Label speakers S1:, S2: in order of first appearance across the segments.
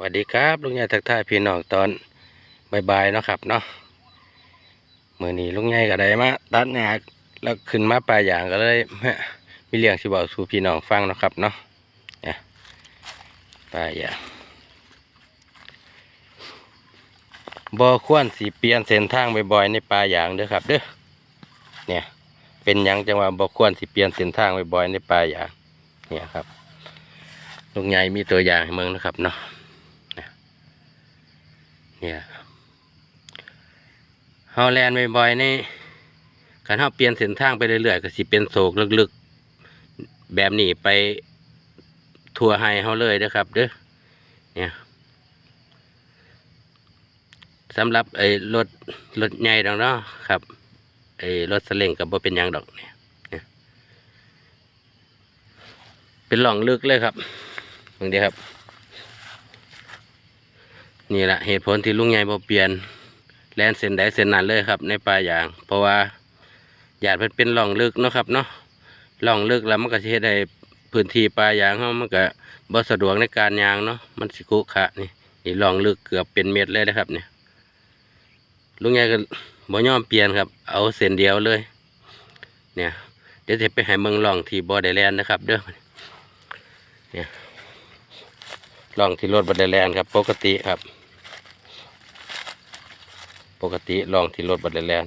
S1: สวัสดีครับลุงใหญ่ทักทายพี่น้องตอนบ่ายๆเนาะครับเนาะเมื่อนี้ลุงใหญ่ก็ได้มาตัดหญ้าแล้วขึ้นมาปลายอย่างก็เลยมีเรื่องสิบอกสู่พี่น้องฟังเนาะครับเนาะเนี่ยปลายอย่างบ่ควรสีเปลี่ยนเส้นทางบ่อยๆในปลายอย่างเด้อครับเด้อเนี่ยเป็นยังจังว่าบ่ควรสิเปลี่ยนเส้นทางบ่อยๆในปลายอย่างเนี่ยครับลุงใหญ่มีตัวอย่างให้เมืองนะครับเนาะ เนี่ยเฮาแลนบ่อยๆนี่การเฮาเปลี่ยนเส้นทางไปเรื่อยๆก็สิเป็นโศกลึกๆ แบบนี้ไปทั่วให้เฮาเลยเด้อครับ เด้อเนี่ยสำหรับไอ้รถรถใหญ่ดอกเนาะครับไอ้รถสเล็งกับบ่เป็นยังดอกเนี่ยเนี่ยเป็นหล่องลึกเลยครับตรงนี้ครับ นี่แหละเหตุผลที่ลุงใหญ่บ่เปลี่ยนแลนเส้นใดเส้นนั้นเลยครับ ในป่ายาง เพราะว่าหยาดเพิ่นเป็นหล่องลึกเนาะครับเนาะหล่องลึกแล้วมันก็สิเฮ็ดให้พื้นที่ป่ายางเฮามันก็บ่สะดวกในการยางเนาะมันสิคุขะนี่นี่หล่องลึกเกือบเป็นเม็ดเลยนะครับเนี่ยลุงใหญ่ก็บ่ยอมเปลี่ยนครับ เอาเส้นเดียวเลย เนี่ยเดี๋ยวจะไปให้เมืองหล่องที่บ่ได้แลนนะครับ เด้อเนี่ยหล่องที่รถบ่ได้แลนครับ ปกติครับ ปกติลองที่รถบัตรแลน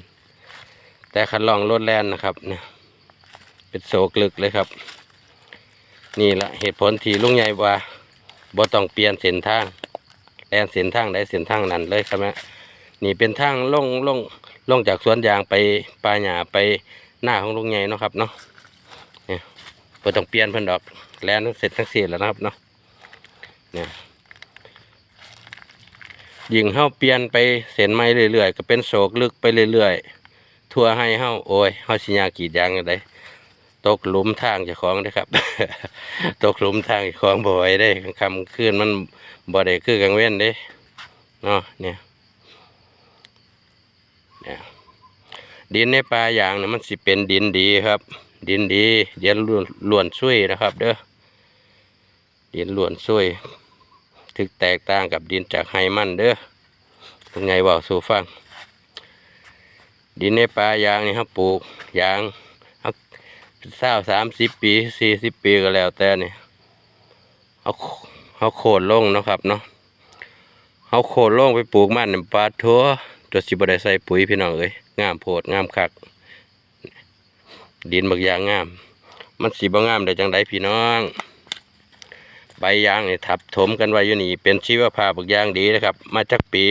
S1: แต่คันลองรถแลนนะครับเนี่ยเป็นโศกลึกเลยครับ นี่แหละเหตุผลที่ลุงใหญ่ว่าบ่ต้องเปลี่ยนเส้นทางแลนเส้นทางใดเส้นทางนั้นเลยครับแม่นี่เป็นทางลงลงลงจากสวนยางไปปลาหญ้าไปหน้าของลุงใหญ่เนาะครับเนาะเนี่ยบ่ต้องเปลี่ยนเพิ่นดอกแลนเสร็จทั้งสี่แล้วนะครับเนาะเนี่ย ยิ่งเฮาเปลี่ยนไปเส้นไม้เรื่อยๆก็เป็นโศกลึกไปเรื่อยๆ ทั่วให้เฮาโอ้ยเฮาสิยากีดยางจังไดตกหลุมทางเจ้าของเด้ครับ ตกหลุมทางเจ้าของบ่ไหวได้กลางค่ำคืนมันบ่ได้คือกลางเว้นเด้เนาะเนี่ยเนี่ยดินในป่าอย่างเนี่ยมันสิเป็นดินดีครับ ดินดีเดินล้วนล้วนช่วยนะครับเด้อดินล้วนช่วยถึกแตกต่างกับดินจากไฮมันเด้อ เป็นไงบอกสู่ฟัง ดินในป่ายางนี่ครับปลูกยางครับเศร้าสามสิบปีสี่สิบปีก็แล้วแต่เนี่ยเอาเอาโคนลงนะครับเนาะเอาโคนลงไปปลูกมันเนี่ยปลาทัวจดสิบได้ใส่ปุ๋ยพี่น้องเอ้ยงามโพดงามคัก ดินบางยางงาม มันสีบางงามได้จังไดพี่น้อง ใบยางนี่ทับถมกันไว้อยู่นี่เป็นชีวภาพบางยางดีนะครับ มาจากปี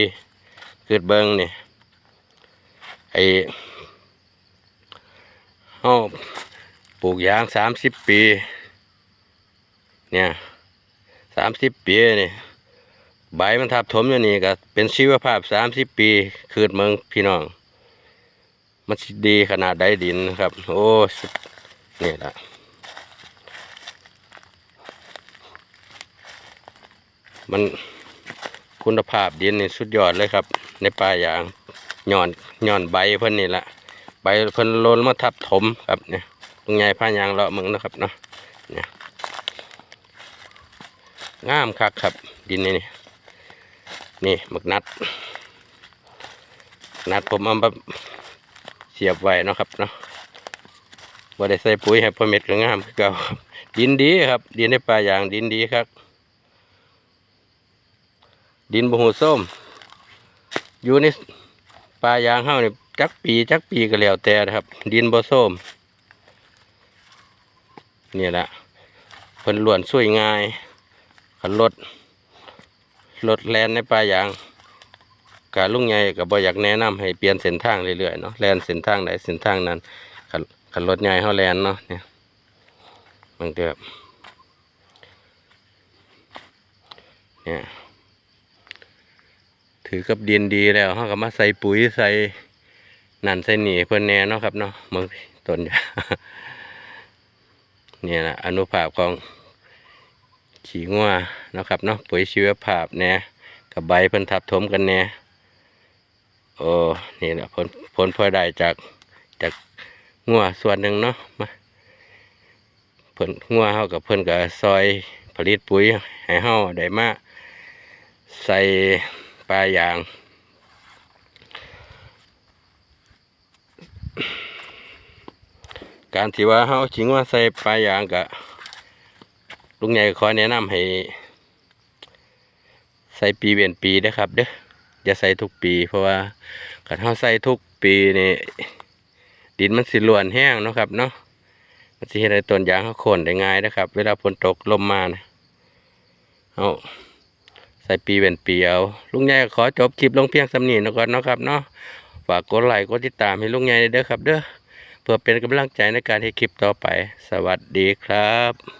S1: เกิดเบิงนี่ไอเฮาปลูกยางสามสิบปี เนี่ยสามสิบปีนี่ใบมันทับถมอยู่นี่ก็เป็นชีวภาพสามสิบปีเกิดเมืองพี่น้อง มันดีขนาดใดดินนะครับ โอ้สุดนี่แหละมันคุณภาพดินนี่สุดยอดเลยครับ ในป่ายางย่อนย่อนใบเพิ่นนี่แหละใบเพิ่นโลนมาทับถมครับเนี่ยตรงใหญ่ผ้ายางเลาะมึงนะครับเนาะเนี่ยงามคักครับ ดินนี่นี่นี่หมึกนัด นัดผมเอามาเสียบไว้นะครับเนาะบ่ได้ใส่ปุ๋ยให้พอเม็ดก็งามคือเก่าดินดีครับ ดินในป่ายางดินดีครับ ดินบหูส้ม อยู่ในป่ายางเฮาเนี่ยจักปีจักปีก็แล้วแต่นะครับ ดินบ่ส้มเนี่ยแหละเพิ่นล้วนช่วยง่ายขันรถรถแลนในป่ายางกาลุงใหญ่ก็บ่อยากแนะนำให้เปลี่ยนเส้นทางเรื่อยๆเนาะแลนเส้นทางใดเส้นทางนั้นขันขันรถใหญ่เฮาแลนเนาะเนี่ยมันเกือบเนี่ย ถือกับดินดีแล้วเขาก็มาใส่ปุ๋ยใส่นั่นใส่หนีเพื่อนแน่เนาะครับเนาะมึงต้นยาเนี่ยนะอนุภาพของขี้งัวนะครับเนาะปุ๋ยชีวภาพแน่กับใบเพิ่นทับถมกันแน่โอ้นี่แหละผลผลพลอยได้จากจากงัวส่วนหนึ่งเนาะมาเพิ่นงัวเฮากับเพิ่นกับซอยผลิตปุ๋ยให้เฮาได้มาใส่ ปลายาง การที่ว่าเฮาชิงว่าใส่ปลายางกะลุงใหญ่ขอแนะนำให้ ใส่ปีเวียนปีนะครับเด้ออย่าใส่ทุกปี เพราะว่าการเฮาใส่ทุกปีนี่ดินมันสิล้วนแห้งนะครับเนาะมันสิเฮ็ดให้ต้นยางเฮาโค่นได้ง่ายนะครับ เวลาฝนตกลมมานะเอา ส่ปีเวียนปีเอาลุงใหญ่ขอจบคลิปลงเพียงสำนีนะก่อนเนาะครับเนาะฝากกดไลค์กดติดตามให้ลุงใหญ่เด้อครับเด้อเพื่อเป็นกำลังใจในการให้คลิปต่อไป สวัสดีครับ